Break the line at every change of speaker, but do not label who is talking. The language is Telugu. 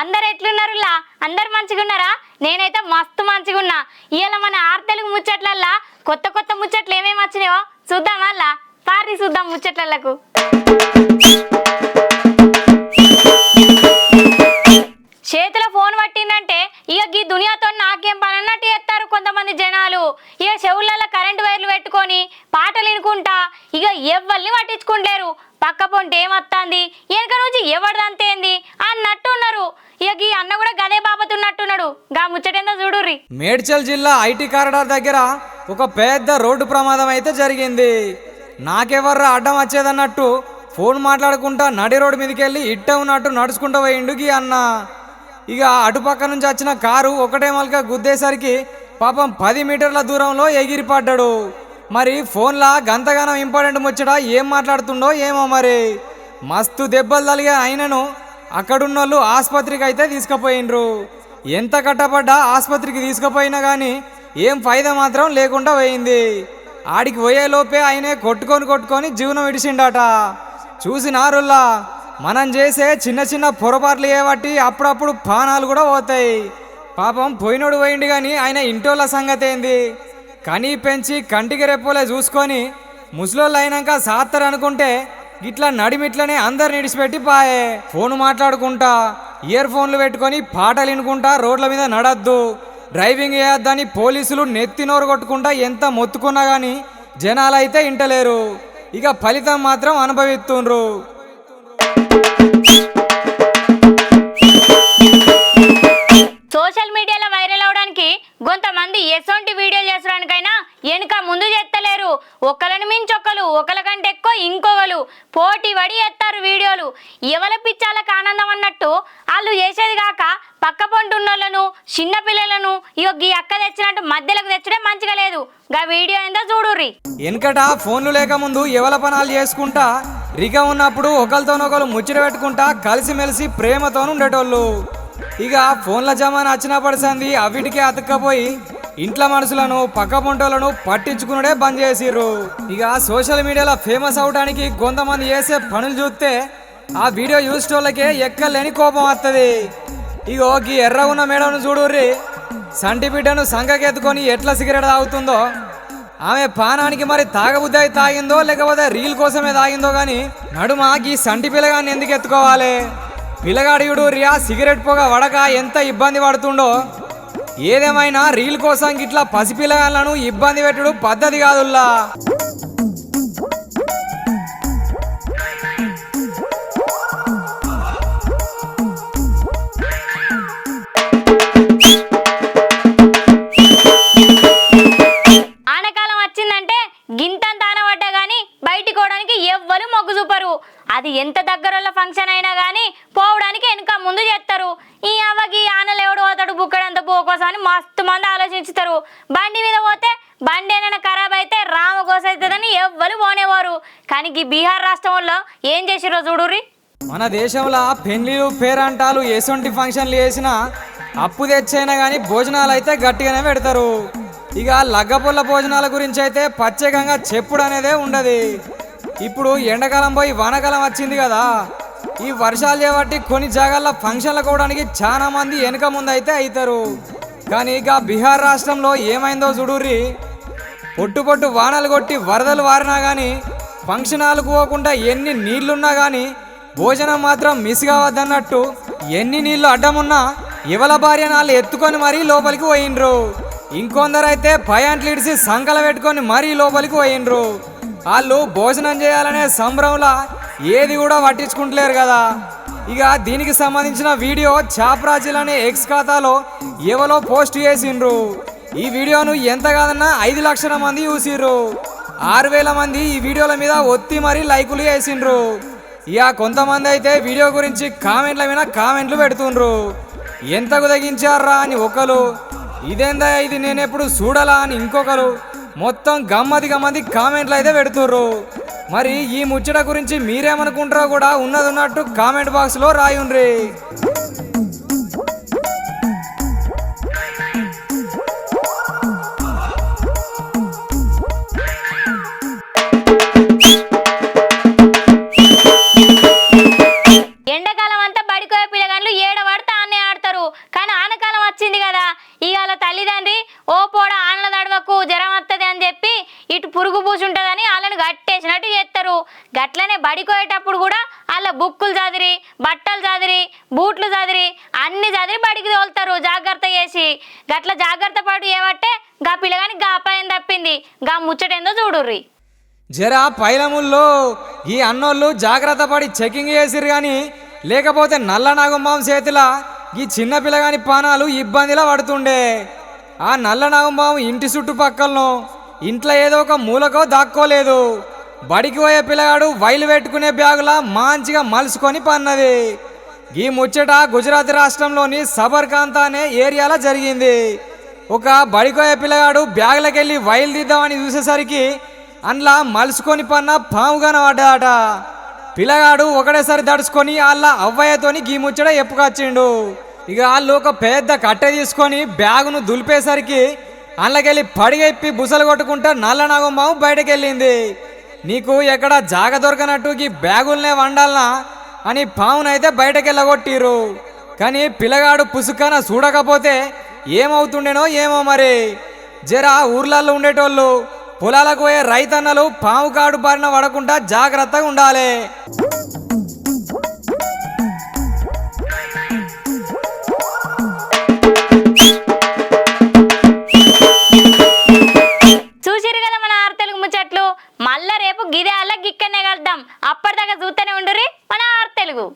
అందరు ఎట్లున్నారులా? అందరు మంచిగా ఉన్నారా నేనైతే మస్తు మంచిగా ఉన్నా ఇవాళ మన ఆరు తెలుగు ముచ్చట్లల్లా కొత్త కొత్త ముచ్చట్లు ఏమేమి వచ్చినాయో చూద్దాం అలా? పారి చూద్దాం ముచ్చట్లకు చేతిలో ఫోన్ పట్టిందంటే ఇక ఈ దునియాతో నాకేం పని అన్నట్టు చేస్తారు కొంతమంది జనాలు. ఇక చెవులలో కరెంటు వైర్లు పెట్టుకొని పాటలు వినుకుంటా. ఇక ఎవరిని పట్టించుకుంటారు పక్క పొంటి ఏమత్తాంది? వెనక నుంచి ఎవరిదంతేంది అన్నట్టు ఉన్నారు ఇక ఈ అన్న కూడా గదే బాబతున్నట్టున్నాడు గా ముచ్చటేందో చూడుర్రి.
మేడ్చల్ జిల్లా ఐటీ కారిడార్ దగ్గర ఒక పెద్ద రోడ్డు ప్రమాదం అయితే జరిగింది. నాకెవర్రా అడ్డం వచ్చేదన్నట్టు ఫోన్ మాట్లాడుకుంటా నడి రోడ్డు మీదకి వెళ్ళి ఇట్ట ఉన్నట్టు నడుచుకుంటూ పోయిండు గీ అన్న. ఇక అటుపక్క నుంచి వచ్చిన కారు ఒకటే మలక గుద్దేసరికి పాపం పది మీటర్ల దూరంలో ఎగిరిపడ్డాడు. మరి ఫోన్లా గంతగానం ఇంపార్టెంట్ ముచ్చట ఏం మాట్లాడుతుండో ఏమో మరి? మస్తు దెబ్బలు తలిగే అయినను అక్కడున్నోళ్ళు ఆసుపత్రికి అయితే తీసుకుపోయినరు ఎంత కట్టపడ్డా ఆసుపత్రికి తీసుకుపోయినా కానీ ఏం ఫైదా మాత్రం లేకుండా పోయింది. ఆడికి పోయేలోపే ఆయనే కొట్టుకొని కొట్టుకొని జీవనం విడిచిండట చూసినారుల్లా మనం చేసే చిన్న చిన్న పొరపాట్లు ఏవట్టి అప్పుడప్పుడు పానాలు కూడా పోతాయి. పాపం పోయినోడు పోయిండు కానీ ఆయన ఇంటోళ్ళ సంగతి ఏంది కనీ పెంచి కంటికి రెప్పోలే చూసుకొని ముసలోళ్ళు అయినాక సాత్తరు అనుకుంటే ఇట్లా నడిమిట్లనే అందరు నిడిచిపెట్టి పాయే. ఫోన్ మాట్లాడుకుంటా ఇయర్ ఫోన్లు పెట్టుకొని పాటలు వినుకుంటా రోడ్ల మీద నడద్దు. డ్రైవింగ్ చేయొద్దని పోలీసులు నెత్తినోరు కొట్టుకుంటా ఎంత మొత్తుకున్నా కానీ జనాలైతే ఇంటలేరు. ఇక ఫలితం మాత్రం అనుభవిస్తుండ్రు.
అన్నట్టు వాళ్ళు చేసేది కాక పక్క పొంటున్నోళ్ళను చిన్న పిల్లలను ఇగో గీ అక్క తెచ్చినట్టు మధ్యలోకి తెచ్చడం మంచిగా లేదు. గా వీడియో ఏందో చూడుర్రి.
వెనకట ఫోన్లు లేకముందు ఎవల పనాలు చేసుకుంటా రిగ ఉన్నప్పుడు ఒకరితోనొకరు ముచ్చట పెట్టుకుంటా కలిసిమెలిసి ప్రేమతో ఉండేటోళ్ళు. ఇక ఫోన్ల జమాన వచ్చినప్పటి సంది అవిటికే అతుక్కపోయి ఇంట్లో మనుషులను పక్క పొంటోళ్ళను పట్టించుకునుడే బంద్ చేసిర్రు. ఇక సోషల్ మీడియాలో ఫేమస్ అవడానికి కొంతమంది చేసే పనులు చూస్తే ఆ వీడియో చూసేటోళ్ళకే ఎక్కలేని కోపం వస్తుంది ఇగో గీ ఎర్ర ఉన్న మేడను చూడుర్రి. సంటి బిడ్డను సంగకెత్తుకొని ఎట్లా సిగరెట్ తాగుతుందో ఆమె పానానికి మరి తాగబుద్ధి అయి తాగిందో లేకపోతే రీల్ కోసమే తాగిందో కానీ నడుమ ఈ సంటి పిల్లగాన్ని ఎందుకు ఎత్తుకోవాలి? పిల్లగాడియుడు రియా సిగరెట్ పొగ వడక ఎంత ఇబ్బంది పడుతుండో. ఏదేమైనా రీల్ కోసం ఇట్లా పసిపిల్లగాళ్ళను ఇబ్బంది పెట్టుడు పద్ధతి కాదుల్లా.
అది ఎంత దగ్గరలో ఫంక్షన్ అయినా కానీ పోవడానికి వెనుక ముందు చేస్తారు. ఈ అవ్వకి ఆనలు ఎవడు పోతాడు? బుక్కడంత పోకోసం అని మస్తు మంది ఆలోచించుతారు. బండి మీద పోతే బండి ఏదైనా ఖరాబ్ అయితే రామ అవుతుందని ఎవ్వరు పోనేవారు కానీ ఈ బీహార్ రాష్ట్రంలో ఏం చేసిరో చూడుర్రి?
మన దేశంలో పెళ్ళిలు పేరంటాలు ఎటువంటి ఫంక్షన్లు చేసినా అప్పు తెచ్చైనా కానీ భోజనాలు అయితే గట్టిగానే పెడతారు. ఇక లగ్గపుల్ల భోజనాల గురించి అయితే ప్రత్యేకంగా చెప్పుడు అనేదే ఉండదు. ఇప్పుడు ఎండాకాలం పోయి వానాకాలం వచ్చింది కదా. ఈ వర్షాలు చేయబట్టి కొన్ని జాగాల్లో ఫంక్షన్లు కోవడానికి చాలా మంది వెనక ముందు అయితే అవుతారు కానీ ఇక బీహార్ రాష్ట్రంలో ఏమైందో చూడుర్రి. పొట్టు పొట్టు వానలు కొట్టి వరదలు వారినా కానీ ఫంక్షన్ హాల్కు పోకుండా ఎన్ని నీళ్ళున్నా కానీ భోజనం మాత్రం మిస్ కావద్దన్నట్టు ఎన్ని నీళ్ళు అడ్డమున్నా ఇవల భార్య నాళ్ళు ఎత్తుకొని మరీ లోపలికి పోయిండ్రు. ఇంకొందరైతే పయాంట్లు ఇడిసి సంకల పెట్టుకొని మరీ లోపలికి పోయిండ్రు. వాళ్ళు భోజనం చేయాలనే సంబరంలా ఏది కూడా పట్టించుకుంటలేరు కదా. ఇక దీనికి సంబంధించిన వీడియో చాప్రాజిల్ అనే ఎక్స్ ఖాతాలో ఎవలో పోస్ట్ చేసిండ్రు. ఈ వీడియోను ఎంత కాదన్నా ఐదు లక్షల మంది చూసిర్రు. ఆరు వేల మంది ఈ వీడియోల మీద ఒత్తి మరీ లైకులు వేసిండ్రు ఇక కొంతమంది అయితే వీడియో గురించి కామెంట్ల మీద కామెంట్లు పెడుతుండ్రు. ఎంతకు తగ్గించారా అని ఒకరు ఇదేందా ఇది? నేనెప్పుడు చూడాలా అని ఇంకొకరు మొత్తం గమ్మది గమ్మది కామెంట్లు అయితే పెడుతుర్రు. మరి ఈ ముచ్చట గురించి మీరేమనుకుంటారో కూడా ఉన్నది ఉన్నట్టు కామెంట్ బాక్స్లో రాయుండ్రి.
అని వాళ్ళని కట్టేసినట్టు చేస్తారు. గట్లనే బడికోయేటప్పుడు కూడా వాళ్ళ బుక్కులు చదిరి బట్టలు చదిరి బూట్లు చదిరి అన్ని చదిరి బడికి తోలుతారు జాగ్రత్త చేసి. గట్ల జాగ్రత్త పాటు ఏమంటే గా పిల్లగాని గా అపాయం తప్పింది. గా ముచ్చటేందో చూడుర్రి.
జరా పైలముల్లో ఈ అన్నోళ్ళు జాగ్రత్త పడి చెకింగ్ చేసిరు కానీ లేకపోతే నల్ల నాగంబాం చేతిలా ఈ చిన్న పిల్లగాని పానాలు ఇబ్బందిలా పడుతుండే. ఆ నల్ల నాగంబాం ఇంటి చుట్టుపక్కలను ఇంట్లో ఏదో ఒక మూలకో దాక్కోలేదు. బడికి పోయే పిల్లగాడు వైలు పెట్టుకునే బ్యాగులా మంచిగా మలుసుకొని పన్నది. ఈ ముచ్చట గుజరాత్ రాష్ట్రంలోని సబర్కాంత అనే ఏరియాలో జరిగింది. ఒక బడికోయే పిల్లగాడు బ్యాగులకెళ్ళి వైలు తీద్దామని చూసేసరికి అందులో మలుసుకొని పన్న పాము కనబడ్డాడట. పిల్లగాడు ఒకటేసారి దడుచుకొని వాళ్ళ అవ్వయ్యతోని గీ ముచ్చట ఎప్పుకొచ్చిండు. ఇక వాళ్ళు ఒక పెద్ద కట్టె తీసుకొని బ్యాగును దులిపేసరికి అందులోకెళ్ళి పడిగెప్పి బుసలు కొట్టుకుంటా నల్ల నాగంబాము బయటకెళ్ళింది. నీకు ఎక్కడ జాగ దొరకనట్టు ఈ బ్యాగుల్నే వండాలనా అని పావునైతే బయటకెళ్ళగొట్టిరు కానీ పిల్లగాడు పుసుకన చూడకపోతే ఏమవుతుండేనో ఏమో మరి. జరా ఊర్లలో ఉండేటోళ్ళు పొలాలకు పోయే రైతన్నలు పాము కాడు బారిన పడకుండా జాగ్రత్తగా ఉండాలి. తెలుగు